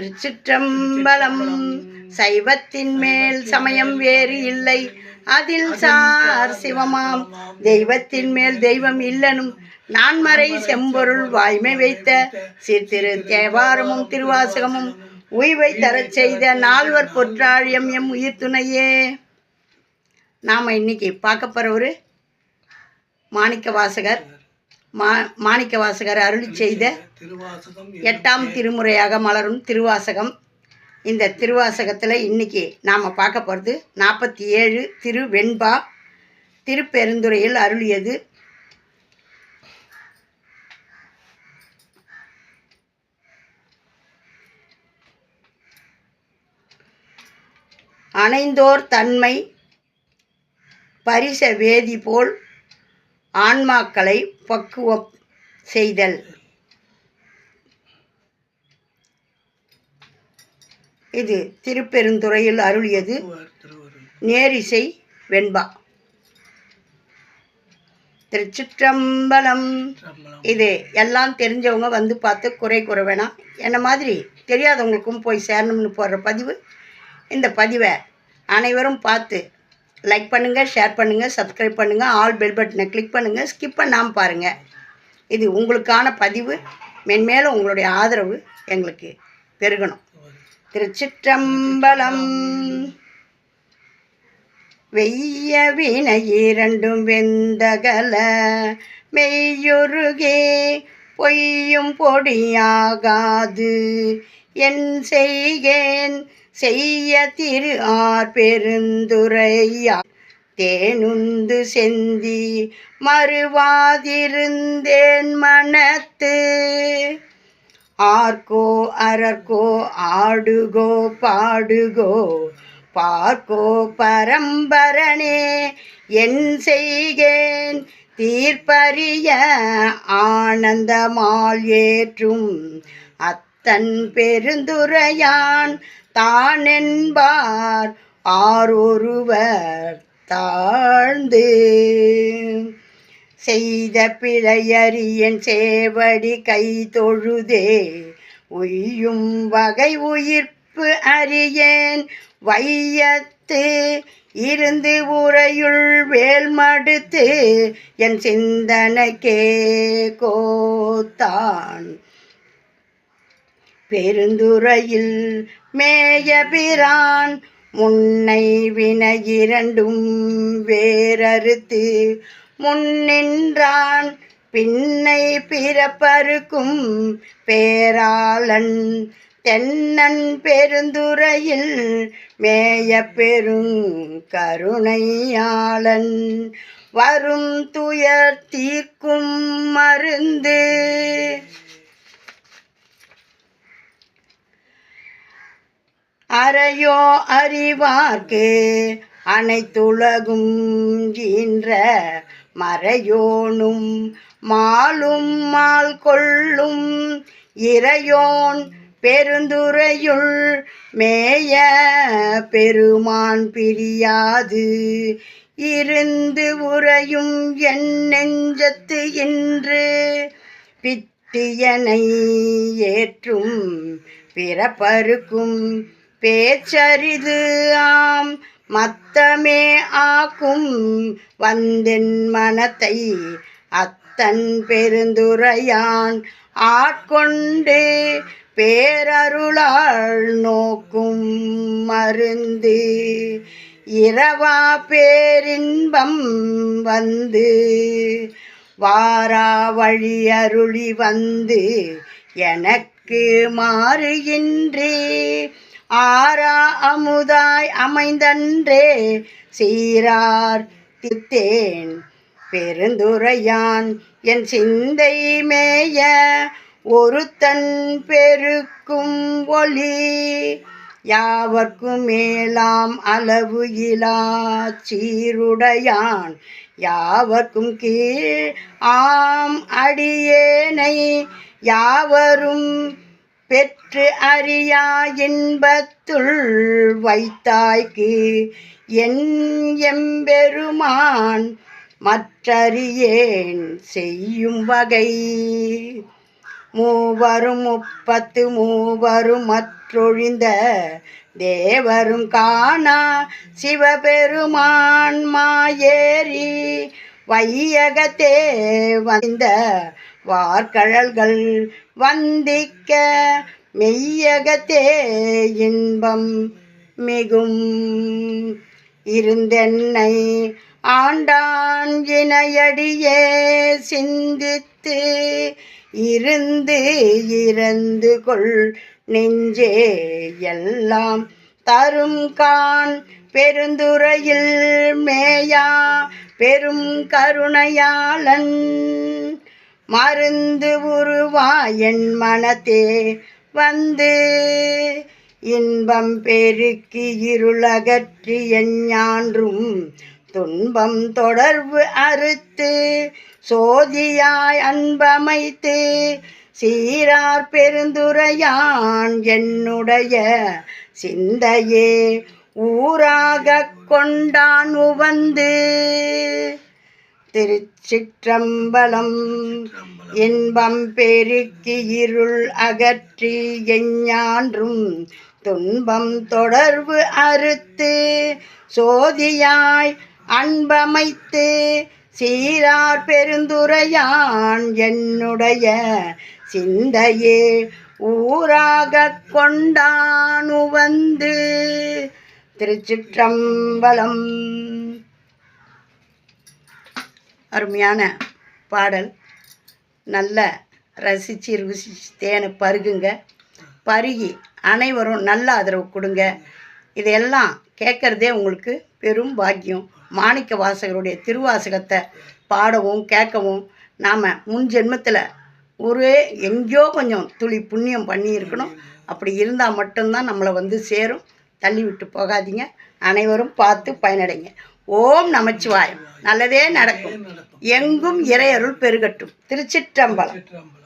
திருச்சிற்றம்பலம். சைவத்தின் மேல் சமயம் வேறு இல்லை. அதில் சார் சிவமாம். தெய்வத்தின் மேல் தெய்வம் இல்லனும். நான்மறை செம்பொருள் வாய்மை வைத்த சீர்திரு தேவாரமும் திருவாசகமும் உய்வை தரச் செய்த நால்வர் பொற்றாழியம் எம் உயிர் துணையே. நாம் இன்னைக்கு பார்க்க போகிறவர் மாணிக்க வாசகர் மா மாணிக்க வாசகர் அருளி செய்த எட்டாம் திருமுறையாக மலரும் திருவாசகம். இந்த திருவாசகத்தில் இன்னைக்கு நாம் பார்க்க போகிறது நாற்பத்தி ஏழு திரு வெண்பா திருப்பெருந்துறையில் அருளியது. அணைந்தோர் தன்மை பரிச வேதி போல் ஆன்மாக்களை பக்குவம் செய்தல். இது திருப்பெருந்துறையில் அருளியது நேரிசை வெண்பா. திருச்சிற்றம்பலம். இது எல்லாம் தெரிஞ்சவங்க வந்து பார்த்து குறை கூற வேணாம். என்ன மாதிரி? தெரியாதவங்களுக்கும் போய் சேரணும்னு போடுற பதிவு. இந்த பதிவை அனைவரும் பார்த்து லைக் பண்ணுங்கள் ஷேர் பண்ணுங்கள் சப்ஸ்கிரைப் பண்ணுங்கள் ஆல் பெல் பட்டனை கிளிக் பண்ணுங்கள் ஸ்கிப் பண்ணாமல் பாருங்கள் இது உங்களுக்கான பதிவு. மென்மேலும் உங்களுடைய ஆதரவு எங்களுக்கு பெருகணும். திருச்சிற்றம்பலம். வெய்ய வினை இரண்டும் வெந்தகல. மெய்யொருகே பொய்யும் பொடியாகாது. என் செய்கேன் செய்ய திரு ஆர் பெருந்துரையா. தேனுந்து செந்தி மறுவாதிருந்தேன் மனத்து. ஆர்க்கோ அரர்க்கோ ஆடுகோ பாடுகோ. பார்க்கோ பரம்பரனே என் செய்கேன் தீர்ப்பரிய ஆனந்தமால் ஏற்றும் அத்தன் பெருந்துரையான் தானென்பார் ஆரொருவர் தாழ்ந்து. செய்த பிழையறியன் சேவடி கை தொழுதே உய்யும் வகை உயிர்ப்பு அறியேன். வையத்து இருந்து உரையுள் வேல் மடுத்து என் சிந்தனைக்கே கோத்தான். பெருந்துறையில் மேய பிரான் முன்னை வினை இரண்டும் வேறறுத்து முன்னின்றான் பின்னை பிறப்பருக்கும் பேராளன். தென்னன் பெருந்துறையில் மேய பெருங் கருணையாளன். வரும் துயர் தீர்க்கும் மருந்து அறையோ அறிவார்க்கு அனைத்துலகும் ஈன்ற மறையோனும் மாலும் மால் கொள்ளும் இறையோன் பெருந்துரையுள் மேய பெருமான் பிரியாது. இருந்து உறையும் என் நெஞ்சத்து என்று பித்தியனை ஏற்றும் பிறப்பருக்கும் பேச்சரிது ஆம். மத்தமே ஆக்கும் வந்தென் மனத்தை அத்தன் பெருந்துரையான் ஆட்கொண்டே பேரருளால் நோக்கும் மருந்து. இரவா பேரின்பம் வந்து வாரா வழி அருளி வந்து எனக்கு மாறுகின்றே. ஆரா அமுதாய் அமைந்தன்றே சீரார் தித்தேன் பெருந்துரையான் என் சிந்தை மேய ஒருத்தன் பெருக்கும் ஒளி யாவர்க்கும் மேலாம் அளவு இலா சீருடையான் யாவர்க்கும் கீழ் ஆம் அடியேனை யாவரும் பெற்று அறியா இன்பத்துள் வைத்தாய்க்கு. என் எம்பெருமான் மற்றறியேன் செய்யும் வகை. மூவரும் முப்பத்து மூவரும் மற்றொழிந்த தேவரும் காணா. சிவபெருமான் மாயேரி வையகத்தே வந்த வார்கழல்கள் வந்திக்க மெய்யகத்தே இன்பம் மிகும். இருந்தென்னை ஆண்டான் இணையடியே சிந்தித்து இருந்து இறந்து கொள் நெஞ்சே எல்லாம் தரும் கான் பெருந்துறையில் மேயா பெரும் கருணையாளன். மருந்து உருவாயன் மனத்தே வந்து இன்பம் பெருக்கி இருளகற்றி எஞ்ஞான்றும் துன்பம் தொடர்பு அறுத்து சோதியாய் அன்பமைத்து சீரார் பெருந்துரையான் என்னுடைய சிந்தையே. ஊராகக் கொண்டான் உவந்து. திருச்சிற்றம்பலம் இன்பம் பெருக்கி இருள் அகற்றி எஞ்ஞான்றும் துன்பம் தொடர்பு அறுத்து சோதியாய் அன்பமைத்து சீரார் பெருந்துரையான் என்னுடைய சிந்தையே. ஊராகக் கொண்டானு வந்து திருச்சிற்றம்பலம். அருமையான பாடல். நல்ல ரசித்து ருசிச்சு தேனை பருகுங்க. பருகி அனைவரும் நல்ல ஆதரவு கொடுங்க. இதையெல்லாம் கேட்குறதே உங்களுக்கு பெரும் பாக்கியம். மாணிக்க வாசகருடைய திருவாசகத்தை பாடவும் கேட்கவும் நாம் முன் ஜென்மத்தில் ஒரே எங்கேயோ கொஞ்சம் துளி புண்ணியம் பண்ணியிருக்கணும். அப்படி இருந்தால் மட்டும்தான் நம்மளை வந்து சேரும். தள்ளி விட்டு போகாதீங்க. அனைவரும் பார்த்து பயனடைங்க. ஓம் நமச்சிவாயம். நல்லதே நடக்கும். எங்கும் இறையருள் பெருகட்டும். திருச்சிற்றம்பலம். சிற்றம்பலம்